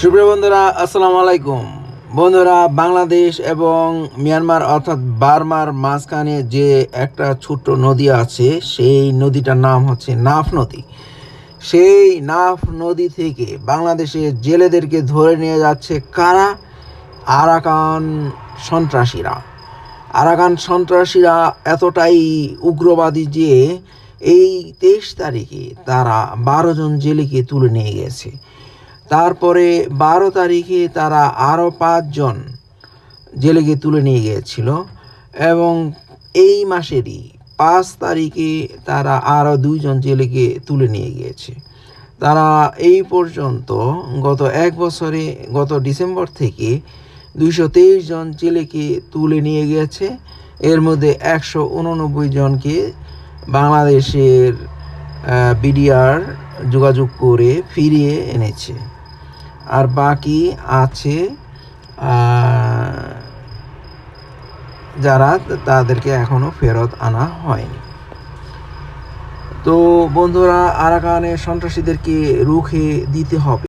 সুপ্রিয় বন্ধুরা, আসসালামু আলাইকুম। বন্ধুরা, বাংলাদেশ এবং মিয়ানমার অর্থাৎ বার্মার মাঝখানে যে একটা ছোট্ট নদী আছে, সেই নদীটার নাম হচ্ছে নাফ নদী। সেই নাফ নদী থেকে বাংলাদেশের জেলেদেরকে ধরে নিয়ে যাচ্ছে কারা? আরাকান সন্ত্রাসীরা। আরাকান সন্ত্রাসীরা এতটাই উগ্রবাদী যে এই তেইশ তারিখে তারা বারো জন জেলেকে তুলে নিয়ে গেছে। তারপরে বারো তারিখে তারা আরও পাঁচজন জেলেকে তুলে নিয়ে গিয়েছিল এবং এই মাসেরই পাঁচ তারিখে তারা আরও দুইজন জেলেকে তুলে নিয়ে গিয়েছে। তারা এই পর্যন্ত গত এক বছরে, গত ডিসেম্বর থেকে দুইশো তেইশ জন জেলেকে তুলে নিয়ে গিয়েছে। এর মধ্যে একশো উননব্বই জনকে বাংলাদেশের বিডিআর যোগাযোগ করে ফিরিয়ে এনেছে। আর বাকি আছে যারা তাদেরকে এখনও ফেরত আনা হয়নি। তো বন্ধুরা, আরাকানে সন্ত্রাসীদেরকে রুখে দিতে হবে।